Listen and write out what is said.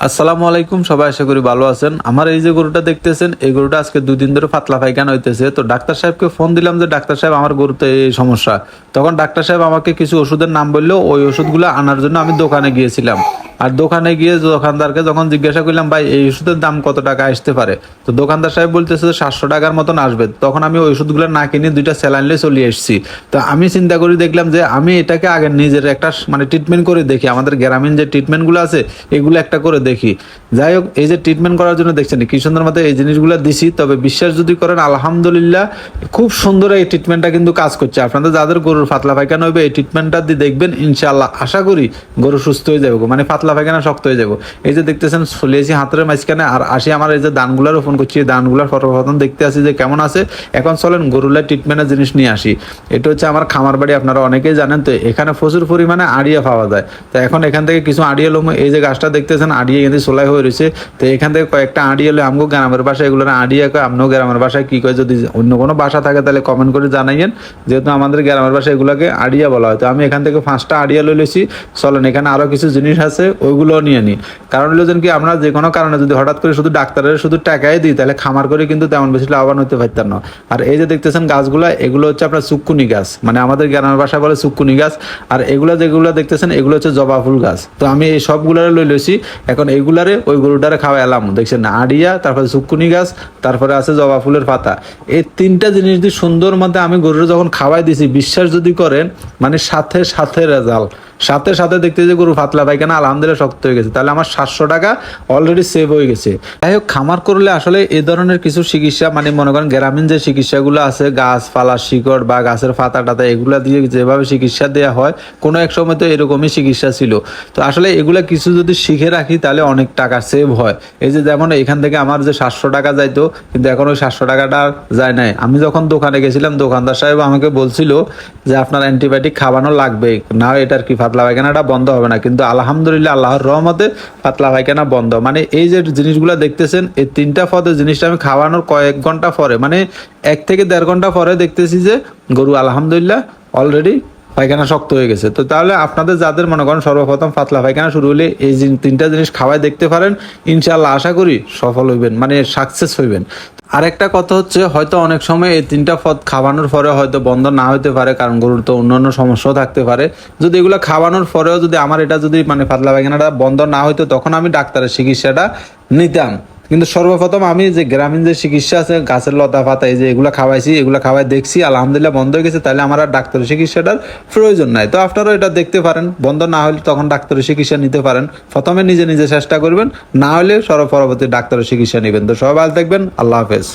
আসসালামু আলাইকুম, সবাই আশা করি ভালো আছেন। আমার এই যে গরুটা দেখতেছেন, এই গরুটা আজকে দুই দিন ধরে পাতলা পায়খানা হইতেছে। তো ডাক্তার সাহেবকে ফোন দিলাম যে, ডাক্তার সাহেব, আমার গরুতে এই সমস্যা। তখন ডাক্তার সাহেব আমাকে কিছু ওষুধের নাম বলল, ওই ওষুধগুলো আনার জন্য আমি দোকানে গিয়েছিলাম। আর দোকানে গিয়ে দোকানদারকে যখন জিজ্ঞাসা করলাম, ভাই, এই ওষুধের দাম কত টাকা? আসতে পারে। তো দোকানদার সাহেব বলতেছে যে, সাতশো টাকার মতন আসবে। তখন আমি ওই ওষুধগুলো না কিনে দুইটা স্যালাইন নিয়ে চলে এসেছি। তো আমি চিন্তা করি দেখলাম যে, আমি এটাকে আগে নিজের একটা মানে ট্রিটমেন্ট করে দেখি। আমাদের গ্রামীণ যে ট্রিটমেন্টগুলো আছে, এগুলো একটা করে দেখি। যাই হোক, এই যে ট্রিটমেন্ট করার জন্য দেখছেন কি সুন্দর মতো এই জিনিসগুলো দিছি। তবে বিশ্বাস যদি করেন, আলহামদুলিল্লাহ খুব সুন্দর এই ট্রিটমেন্টটা কিন্তু কাজ করছে। আপনাদের যাদের গরুর পাতলা পায়খানা হবে এই ট্রিটমেন্টটা দিয়ে দেখবেন, ইনশাআল্লাহ, আশা করি গরু সুস্থ হয়ে যাবে মানে পাতলা পায়খানা শক্ত হয়ে যাবে। এই যে দেখতেছেন চলিয়েছি হাতের মাঝখানে, আর আসি আমার এই যে দানগুলো রোপণ করছি। এই দানগুলোর সর্বপ্রথম দেখতে আসি যে কেমন আছে। এখন চলেন গরুলার ট্রিটমেন্টের জিনিস নিয়ে আসি। এটা হচ্ছে আমার খামার বাড়ি আপনারা অনেকেই জানেন। তো এখানে প্রচুর পরিমাণে আড়িয়া পাওয়া যায়। তো এখন এখান থেকে কিছু আড়িয়া লোম, এই যে গাছটা দেখতেছেন, আড়িয়া কিন্তু সোলাই হয়ে রয়েছে তো এখান থেকে কয়েকটা আড়িয়া এলে আমগো গ্রামের বাসায় এগুলো আড়িয়া কয় আপনিও গ্রামের বাসায় কী কয় যদি অন্য কোনো বাসা থাকে তাহলে কমেন্ট করে জানাইয়েন। যেহেতু আমাদের গ্রামের বাসায় এগুলোকে আড়িয়া বলা হয়। তো আমি এখান থেকে পাঁচটা আড়িয়া লই লইছি চলেন, এখানে আরও কিছু জিনিস আছে, ওইগুলো নিয়ে নিই কারণ হলো কি, আমরা যে কোনো কারণে যদি হঠাৎ করে শুধু ডাক্তারের শুধু টাকাই দিই, তাহলে খামার করে কিন্তু তেমন বেশি লাভবান হতে পারতাম না। আর এই যে দেখতেছেন গাছগুলো, এগুলো হচ্ছে আপনার চুক্কুনি গাছ। মানে আমাদের গ্রামের ভাষায় বলে চুক্কুনি গাছ। আর এগুলো যেগুলো দেখতেছেন, এগুলো হচ্ছে জবা ফুল গাছ। তো আমি এই সবগুলো লই লইছি এখন এইগুলারে ওই গরুটারে খাওয়া এলাম। দেখছেন আড়িয়া, তারপরে শুকুনি গাছ, তারপরে আছে জবা ফুলের পাতা। এই তিনটা জিনিস দিয়ে সুন্দর মধ্যে আমি গরুরে যখন খাওয়াই দিছি, বিশ্বাস যদি করেন মানে সাথে সাথে রেজাল্ট। সাথে সাথে দেখতে যে গরু পাতলা পায়খানা আলহামদুলিল্লাহ শক্ত হয়ে গেছে। তাহলে আমার সাতশো টাকা অলরেডি সেভ হয়ে গেছে। যাই হোক, খামার করলে আসলে এ ধরনের কিছু চিকিৎসা মানে মনে করেন গ্রামীণ যে চিকিৎসাগুলো আছে গাছপালা শিকড় বা গাছের পাতা টাতা, এগুলা দিয়ে যেভাবে চিকিৎসা দেওয়া হয়, কোনো এক সময় তো এরকমই চিকিৎসা ছিল। তো আসলে এগুলো কিছু যদি শিখে রাখি, তাহলে অনেক টাকা সেভ হয়। এই যে যেমন এখান থেকে আমার যে সাতশো টাকা যাইতো, কিন্তু এখন ওই সাতশো টাকাটা যায় নাই। আমি যখন দোকানে গেছিলাম, দোকানদার সাহেব আমাকে বলছিল যে, আপনার অ্যান্টিবায়োটিক খাওয়ানো লাগবে, না, এটার কি পাতলা পায়খানাটা বন্ধ হবে না। কিন্তু আলহামদুলিল্লাহ আল্লাহর রহমতে পাতলা পায়খানা বন্ধ। মানে এই যে জিনিসগুলো দেখতেছেন, এই তিনটা পদের জিনিসটা আমি খাওয়ানোর কয়েক ঘণ্টা পরে মানে এক থেকে দেড় ঘণ্টা পরে দেখতেছি যে গরু আলহামদুলিল্লাহ অলরেডি পায়খানা শক্ত হয়ে গেছে। তো তাহলে আপনাদের যাদের মনে করেন সর্বপ্রথম পাতলা পায়খানা শুরু হলে এই তিনটা জিনিস খাওয়াই দেখতে পারেন ইনশাল্লাহ আশা করি সফল হইবেন মানে সাকসেস হইবেন। আর একটা কথা হচ্ছে, হয়তো অনেক সময় এই তিনটা পদ খাওয়ানোর পরে হয়তো বন্ধ না হতে পারে, কারণ গরুর তো অন্যান্য সমস্যাও থাকতে পারে। যদি এগুলো খাওয়ানোর পরেও যদি আমার এটা যদি মানে পাতলা পায়খানাটা বন্ধ না হইতো, তখন আমি ডাক্তারের চিকিৎসাটা নিতাম। কিন্তু সর্বপ্রথম আমি যে গ্রামীণ যে চিকিৎসা আছে, গাছের লতা পাতা, এই যে এগুলো খাওয়াইছি, এগুলো খাওয়াই দেখছি, আলহামদুলিল্লাহ বন্ধ হয়ে গেছে, তাহলে আমার আর ডাক্তারের চিকিৎসাটার প্রয়োজন নাই। তো আপনারাও এটা দেখতে পারেন, বন্ধ না হলে তখন ডাক্তারের চিকিৎসা নিতে পারেন। প্রথমে নিজে নিজে চেষ্টা করবেন, না হলে সর্ব পরবর্তী ডাক্তারের চিকিৎসা নেবেন। তো সবাই ভালো থাকবেন, আল্লাহ হাফেজ।